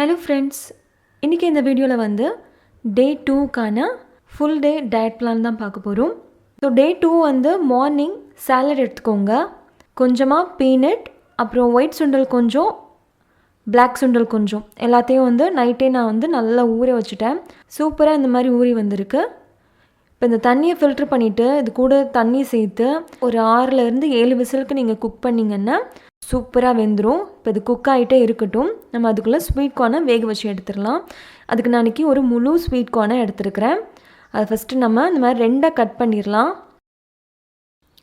Hello friends இன்றைக்கி இந்த வீடியோவில் வந்து டே டூக்கான ஃபுல் டே டயட் பிளான் தான் பார்க்க போகிறோம் ஸோ டே டூ வந்து மார்னிங் சேலட் எடுத்துக்கோங்க. கொஞ்சமாக பீனட் அப்புறம் ஒயிட் சுண்டல் கொஞ்சம் பிளாக் சுண்டல் கொஞ்சம். எல்லாத்தையும் வந்து நைட்டே நான் வந்து நல்லா ஊற வச்சுட்டேன். சூப்பராக இந்த மாதிரி ஊறி வந்திருக்கு. இப்போ இந்த தண்ணியை ஃபில்ட்ரு பண்ணிவிட்டு இது கூட தண்ணி சேர்த்து ஒரு ஆறுலேருந்து ஏழு விசிலுக்கு நீங்கள் குக் பண்ணிங்கன்னா சூப்பராக வெந்துடும் இப்போ இது குக் ஆகிட்டே இருக்கட்டும். நம்ம அதுக்குள்ளே ஸ்வீட் கார்னை வேக வச்சு எடுத்துடலாம். அதுக்கு நான் இன்றைக்கி ஒரு முழு ஸ்வீட் கார்னை எடுத்துருக்கிறேன். அதை ஃபஸ்ட்டு நம்ம இந்த மாதிரி ரெண்டாக கட் பண்ணிடலாம்.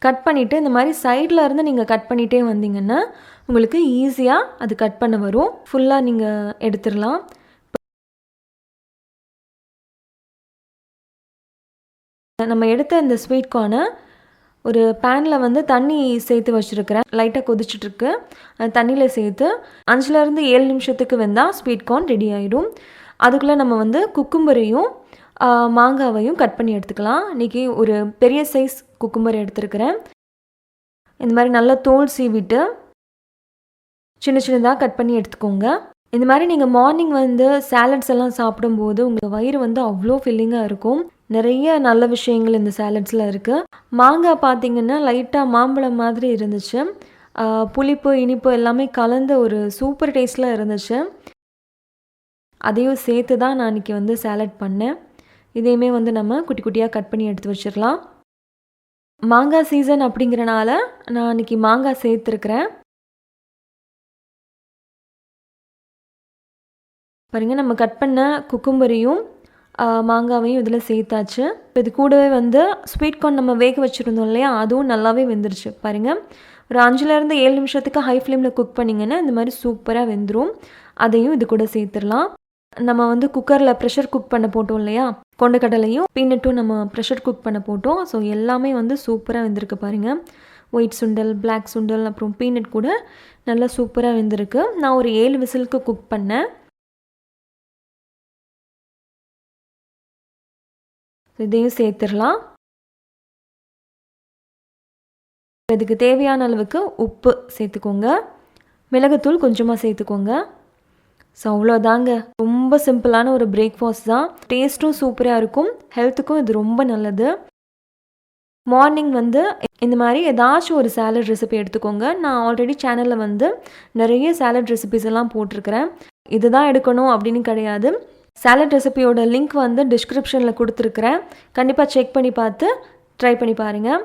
கட் பண்ணிவிட்டு இந்த மாதிரி சைடில் இருந்து நீங்கள் கட் பண்ணிகிட்டே வந்தீங்கன்னா உங்களுக்கு ஈஸியாக அது கட் பண்ண வரும். ஃபுல்லாக நீங்கள் எடுத்துடலாம். நம்ம எடுத்த இந்த ஸ்வீட் கார்னை ஒரு பேனில் வந்து தண்ணி சேர்த்து வச்சுருக்கிறேன். லைட்டாக கொதிச்சுட்ருக்கு. தண்ணியில் சேர்த்து அஞ்சுலேருந்து ஏழு நிமிஷத்துக்கு வெந்தால் ஸ்வீட் கார்ன் ரெடி ஆகிடும் அதுக்குள்ளே நம்ம வந்து குக்கும்பரையும் மாங்காவையும் கட் பண்ணி எடுத்துக்கலாம். இன்றைக்கி ஒரு பெரிய சைஸ் குக்கும்பர் எடுத்துருக்கிறேன். இந்த மாதிரி நல்லா தோல் சீவிட்டு சின்ன சின்னதாக கட் பண்ணி எடுத்துக்கோங்க. இந்த மாதிரி நீங்கள் மார்னிங் வந்து சேலட்ஸ் எல்லாம் சாப்பிடும்போது உங்கள் வயிறு வந்து அவ்வளோ ஃபில்லிங்காக இருக்கும். நிறைய நல்ல விஷயங்கள் இந்த சேலட்ஸில் இருக்குது மாங்காய் பார்த்தீங்கன்னா லைட்டாக மாம்பழம் மாதிரி இருந்துச்சு. புளிப்பு இனிப்பு எல்லாமே கலந்த ஒரு சூப்பர் டேஸ்ட்டில் இருந்துச்சு. அதையும் சேர்த்து தான் நான் இன்றைக்கி வந்து சேலட் பண்ணேன். இதையுமே வந்து நம்ம குட்டி குட்டியாக கட் பண்ணி எடுத்து வச்சிடலாம். மாங்காய் சீசன் அப்படிங்கிறனால நான் இன்றைக்கி மாங்காய் சேர்த்துருக்குறேன். பாருங்க நம்ம கட் பண்ண குக்கும்பரையும் மாங்காவையும் இதில் சேர்த்தாச்சு. இப்போ இது கூடவே வந்து ஸ்வீட் கார்ன் நம்ம வேக வச்சுருந்தோம் இல்லையா? அதுவும் நல்லாவே வெந்துருச்சு. பாருங்கள் ஒரு அஞ்சுலேருந்து ஏழு நிமிஷத்துக்கு ஹை ஃப்ளேமில் குக் பண்ணிங்கன்னா இந்த மாதிரி சூப்பராக வெந்துடும் அதையும் இது கூட சேர்த்துடலாம். நம்ம வந்து குக்கரில் ப்ரெஷர் குக் பண்ண போட்டோம் இல்லையா? கொண்டக்கடலையும் பீனட்டும் நம்ம ப்ரெஷர் குக் பண்ண போட்டோம். ஸோ எல்லாமே வந்து சூப்பராக வெந்திருக்கு பாருங்கள் ஒயிட் சுண்டல் பிளாக் சுண்டல் அப்புறம் பீனட் கூட நல்லா சூப்பராக வெந்திருக்கு. நான் ஒரு ஏழு விசிலுக்கு குக் பண்ணேன். இதையும் சேர்த்துடலாம். இதுக்கு தேவையான அளவுக்கு உப்பு சேர்த்துக்கோங்க. மிளகுத்தூள் கொஞ்சமாக சேர்த்துக்கோங்க. ஸோ அவ்வளோதாங்க ரொம்ப சிம்பிளான ஒரு பிரேக்ஃபாஸ்ட் தான். டேஸ்ட்டும் சூப்பராக இருக்கும். ஹெல்த்துக்கும் இது ரொம்ப நல்லது. மார்னிங் வந்து இந்த மாதிரி ஏதாச்சும் ஒரு சேலட் ரெசிபி எடுத்துக்கோங்க. நான் ஆல்ரெடி சேனலில் வந்து நிறைய சேலட் ரெசிபிஸ் எல்லாம் போட்டிருக்கிறேன். இதுதான் எடுக்கணும் அப்படின்னு கிடையாது. சாலட் ரெசிபியோட லிங்க் வந்து டிஸ்கிரிப்ஷனில் கொடுத்துருக்குறேன். கண்டிப்பாக செக் பண்ணி பார்த்து ட்ரை பண்ணி பாருங்கள்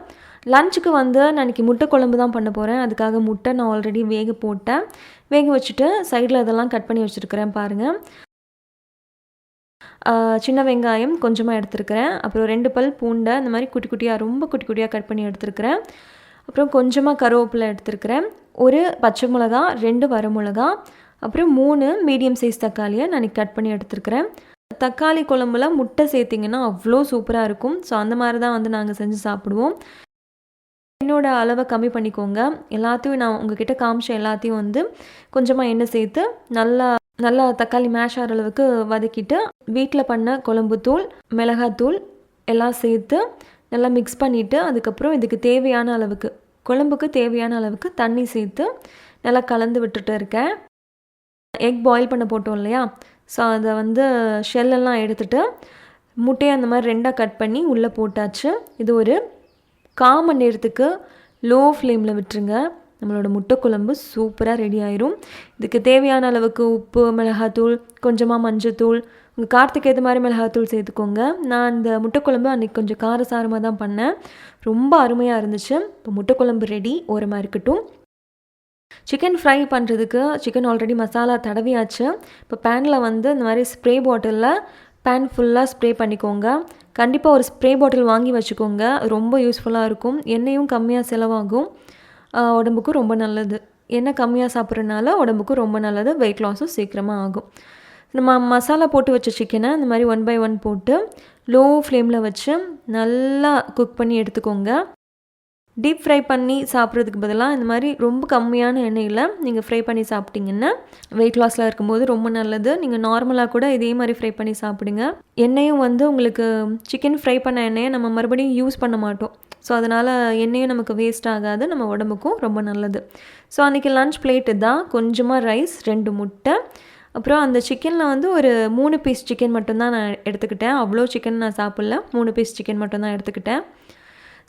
லஞ்சுக்கு வந்து நான் இன்றைக்கி முட்டை குழம்பு தான் பண்ண போகிறேன் அதுக்காக முட்டை நான் ஆல்ரெடி வேக போட்டேன். வேக வச்சுட்டு சைடில் இதெல்லாம் கட் பண்ணி வச்சுருக்கிறேன் பாருங்கள் சின்ன வெங்காயம் கொஞ்சமாக எடுத்துருக்கிறேன். அப்புறம் ரெண்டு பல் பூண்டை இந்த மாதிரி குட்டி குட்டியாக ரொம்ப குட்டி குட்டியாக கட் பண்ணி எடுத்துருக்கிறேன். அப்புறம் கொஞ்சமாக கருவேப்பிலை எடுத்துருக்கிறேன். ஒரு பச்சை மிளகா ரெண்டு வரமிளகா அப்புறம் மூணு மீடியம் சைஸ் தக்காளியை நான் கட் பண்ணி எடுத்துருக்கிறேன். தக்காளி குழம்புல முட்டை சேர்த்திங்கன்னா அவ்வளோ சூப்பராக இருக்கும். ஸோ அந்த மாதிரி தான் வந்து நாங்கள் செஞ்சு சாப்பிடுவோம். எண்ணெயோட அளவை கம்மி பண்ணிக்கோங்க. எல்லாத்தையும் நான் உங்ககிட்ட காமிச்ச எல்லாத்தையும் வந்து கொஞ்சமாக எண்ணெய் சேர்த்து நல்லா நல்லா தக்காளி மேஷ் ஆகிற அளவுக்கு வதக்கிட்டு வீட்டில் பண்ண குழம்பு தூள் மிளகாத்தூள் எல்லாம் சேர்த்து நல்லா மிக்ஸ் பண்ணிவிட்டு அதுக்கப்புறம் இதுக்கு தேவையான அளவுக்கு குழம்புக்கு தேவையான அளவுக்கு தண்ணி சேர்த்து நல்லா கலந்து விட்டுட்டு இருக்கேன். எக் பாயில் பண்ண போட்டோம் இல்லையா? ஸோ அதை வந்து ஷெல்லெல்லாம் எடுத்துகிட்டு முட்டையை அந்த மாதிரி ரெண்டாக கட் பண்ணி உள்ளே போட்டாச்சு. இது ஒரு கால் மணி நேரத்துக்கு லோ ஃப்ளேமில் விட்டுருங்க. நம்மளோட முட்டை குழம்பு சூப்பராக ரெடி ஆயிரும். இதுக்கு தேவையான அளவுக்கு உப்பு மிளகாத்தூள் கொஞ்சமாக மஞ்சத்தூள் உங்கள் காரத்துக்கு ஏற்ற மாதிரி மிளகாத்தூள் சேர்த்துக்கோங்க. நான் இந்த முட்டை குழம்பு அன்றைக்கி கொஞ்சம் காரசாரமாக தான் பண்ணேன். ரொம்ப அருமையாக இருந்துச்சு. இப்போ முட்டை குழம்பு ரெடி ஓரமாக இருக்கட்டும். சிக்கன் ஃப்ரை பண்ணுறதுக்கு சிக்கன் ஆல்ரெடி மசாலா தடவியாச்சு. இப்போ பேனில் வந்து இந்த மாதிரி ஸ்ப்ரே பாட்டிலில் பேன் ஃபுல்லாக ஸ்ப்ரே பண்ணிக்கோங்க. கண்டிப்பாக ஒரு ஸ்ப்ரே பாட்டில் வாங்கி வச்சுக்கோங்க. ரொம்ப யூஸ்ஃபுல்லாக இருக்கும். எண்ணெயும் கம்மியாக செலவாகும். உடம்புக்கும் ரொம்ப நல்லது. எண்ணெய் கம்மியாக சாப்பிட்றதுனால உடம்புக்கும் ரொம்ப நல்லது. வெயிட் லாஸும் சீக்கிரமாக ஆகும். நம்ம மசாலா போட்டு வச்ச சிக்கனை இந்த மாதிரி ஒன் பை ஒன் போட்டு லோ ஃப்ளேமில் வச்சு நல்லா குக் பண்ணி எடுத்துக்கோங்க. டீப் ஃப்ரை பண்ணி சாப்பிட்றதுக்கு பதிலாக இந்த மாதிரி ரொம்ப கம்மியான எண்ணெயில் நீங்கள் ஃப்ரை பண்ணி சாப்பிட்டீங்கன்னா வெயிட் லாஸில் இருக்கும்போது ரொம்ப நல்லது. நீங்கள் நார்மலாக கூட இதே மாதிரி ஃப்ரை பண்ணி சாப்பிடுங்க. எண்ணெயும் வந்து உங்களுக்கு சிக்கன் ஃப்ரை பண்ண எண்ணெயை நம்ம மறுபடியும் யூஸ் பண்ண மாட்டோம். ஸோ அதனால் எண்ணெயும் நமக்கு வேஸ்ட் ஆகாது. நம்ம உடம்புக்கும் ரொம்ப நல்லது. ஸோ அன்றைக்கி லன்ச் பிளேட்டு தான். கொஞ்சமாக ரைஸ் ரெண்டு முட்டை. அப்புறம் அந்த சிக்கனில் வந்து ஒரு மூணு பீஸ் சிக்கன் மட்டும்தான் நான் எடுத்துக்கிட்டேன். அவ்வளோ சிக்கன் நான் சாப்பிட்ல. மூணு பீஸ் சிக்கன் மட்டும்தான் எடுத்துக்கிட்டேன்.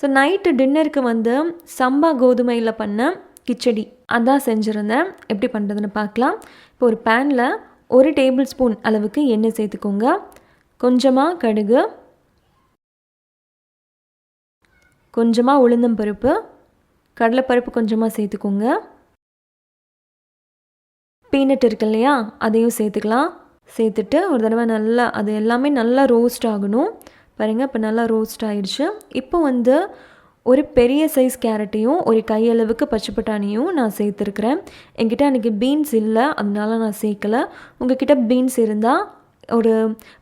ஸோ நைட்டு டின்னருக்கு வந்து சம்பா கோதுமையில் பண்ண கிச்சடி. அதான் செஞ்சுருந்தேன். எப்படி பண்ணுறதுன்னு பார்க்கலாம். இப்போ ஒரு பேனில் ஒரு டேபிள் ஸ்பூன் அளவுக்கு எண்ணெய் சேர்த்துக்கோங்க. கொஞ்சமாக கடுகு. கொஞ்சமாக உளுந்தம்பருப்பு கடலைப்பருப்பு கொஞ்சமாக சேர்த்துக்கோங்க. பீனட் இருக்கு இல்லையா அதையும் சேர்த்துக்கலாம். சேர்த்துட்டு ஒரு தடவை நல்லா அது எல்லாமே நல்லா ரோஸ்ட் ஆகணும். பாருங்கள் இப்போ நல்லா ரோஸ்ட் ஆகிடுச்சு இப்போ வந்து ஒரு பெரிய சைஸ் கேரட்டையும் ஒரு கையளவுக்கு பச்சை பட்டாணியும் நான் சேர்த்துருக்குறேன். என்கிட்ட அன்றைக்கி பீன்ஸ் இல்லை அதனால நான் சேர்க்கலை. உங்ககிட்ட பீன்ஸ் இருந்தால் ஒரு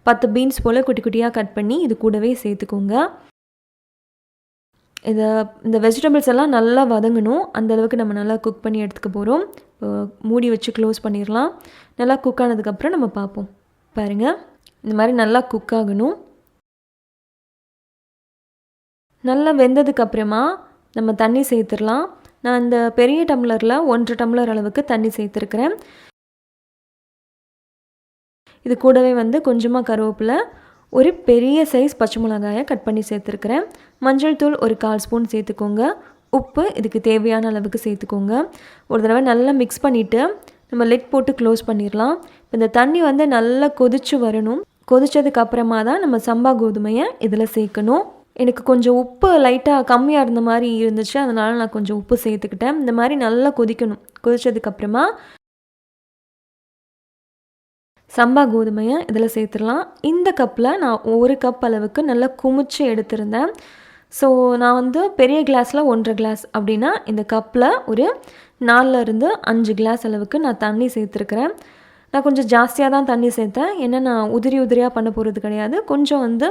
பத்து பீன்ஸ் போல் குட்டி குட்டியாக கட் பண்ணி இது கூடவே சேர்த்துக்கோங்க. இதை இந்த வெஜிடபிள்ஸ் எல்லாம் நல்லா வதங்கணும். அந்தளவுக்கு நம்ம நல்லா குக் பண்ணி எடுத்துக்க போகிறோம் இப்போ மூடி வச்சு க்ளோஸ் பண்ணிடலாம். நல்லா குக் ஆனதுக்கப்புறம் நம்ம பார்ப்போம். பாருங்கள் இந்த மாதிரி நல்லா குக் ஆகணும். நல்லா வெந்ததுக்கப்புறமா நம்ம தண்ணி சேர்த்துடலாம். நான் இந்த பெரிய டம்ளரில் ஒன்றரை டம்ளர் அளவுக்கு தண்ணி சேர்த்துருக்குறேன். இது கூடவே வந்து கொஞ்சமாக கருவேப்பிலை ஒரு பெரிய சைஸ் பச்சை மிளகாயை கட் பண்ணி சேர்த்துருக்குறேன். மஞ்சள் தூள் ஒரு கால் ஸ்பூன் சேர்த்துக்கோங்க. உப்பு இதுக்கு தேவையான அளவுக்கு சேர்த்துக்கோங்க. ஒரு தடவை நல்லா மிக்ஸ் பண்ணிவிட்டு நம்ம லெட் போட்டு க்ளோஸ் பண்ணிடலாம். இப்போ இந்த தண்ணி வந்து நல்லா கொதிச்சு வரணும். கொதிச்சதுக்கு அப்புறமா தான் நம்ம சம்பா கோதுமையை இதில் சேர்க்கணும். எனக்கு கொஞ்சம் உப்பு லைட்டாக கம்மியாக இருந்த மாதிரி இருந்துச்சு. அதனால் நான் கொஞ்சம் உப்பு சேர்த்துக்கிட்டேன். இந்த மாதிரி நல்லா கொதிக்கணும். கொதித்ததுக்கப்புறமா சம்பா கோதுமையை இதில் சேர்த்துடலாம். இந்த கப்பில் நான் ஒரு கப் அளவுக்கு நல்லா குமிச்சு எடுத்திருந்தேன். ஸோ நான் வந்து பெரிய கிளாஸில் ஒன்றரை கிளாஸ் அப்படின்னா இந்த கப்பில் ஒரு நாலுலேருந்து அஞ்சு கிளாஸ் அளவுக்கு நான் தண்ணி சேர்த்துருக்குறேன். நான் கொஞ்சம் ஜாஸ்தியாக தான் தண்ணி சேர்த்தேன். ஏன்னா நான் உதிரி உதிரியாக பண்ண போகிறது கிடையாது. கொஞ்சம் வந்து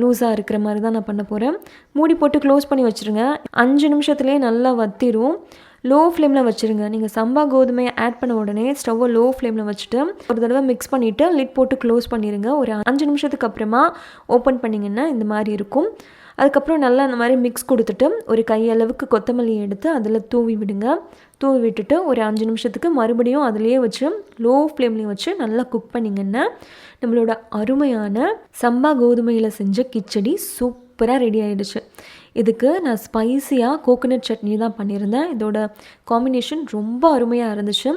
லூஸாக இருக்கிற மாதிரி தான் நான் பண்ண போகிறேன் மூடி போட்டு க்ளோஸ் பண்ணி வச்சுருங்க. அஞ்சு நிமிஷத்துலேயே நல்லா வத்திரும். லோ ஃப்ளேமில் வச்சுருங்க. நீங்கள் சம்பா கோதுமையை ஆட் பண்ண உடனே ஸ்டவ்வை லோ ஃப்ளேமில் வச்சுட்டு ஒரு தடவை மிக்ஸ் பண்ணிவிட்டு லிட் போட்டு க்ளோஸ் பண்ணிடுங்க ஒரு அஞ்சு நிமிஷத்துக்கு அப்புறமா ஓப்பன் பண்ணிங்கன்னா இந்த மாதிரி இருக்கும். அதுக்கப்புறம் நல்லா அந்த மாதிரி மிக்ஸ் கொடுத்துட்டு ஒரு கையளவுக்கு கொத்தமல்லி எடுத்து அதில் தூவி விடுங்க. தூவி விட்டுட்டு ஒரு அஞ்சு நிமிஷத்துக்கு மறுபடியும் அதிலேயே வச்சு லோ ஃப்ளேம்லேயும் வச்சு நல்லா குக் பண்ணிங்கன்னா நம்மளோட அருமையான சம்பா கோதுமையில் செஞ்ச கிச்சடி சூப்பராக ரெடி ஆகிடுச்சு இதுக்கு நான் ஸ்பைஸியாக கோகோனட் சட்னி தான் பண்ணியிருந்தேன். இதோட காம்பினேஷன் ரொம்ப அருமையாக இருந்துச்சு.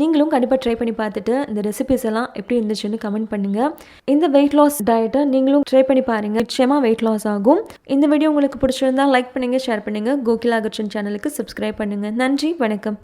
நீங்களும் கண்டிப்பாக ட்ரை பண்ணி பார்த்துட்டு இந்த ரெசிபிஸ் எல்லாம் எப்படி இருந்துச்சுன்னு கமெண்ட் பண்ணுங்கள் இந்த வெயிட் லாஸ் டயட்டை நீங்களும் ட்ரை பண்ணி பாருங்கள் நிச்சயமாக வெயிட் லாஸ் ஆகும். இந்த வீடியோ உங்களுக்கு பிடிச்சிருந்தா லைக் பண்ணுங்கள் ஷேர் பண்ணுங்கள் கோகிலா சேனலுக்கு சப்ஸ்கிரைப் பண்ணுங்கள் நன்றி வணக்கம்.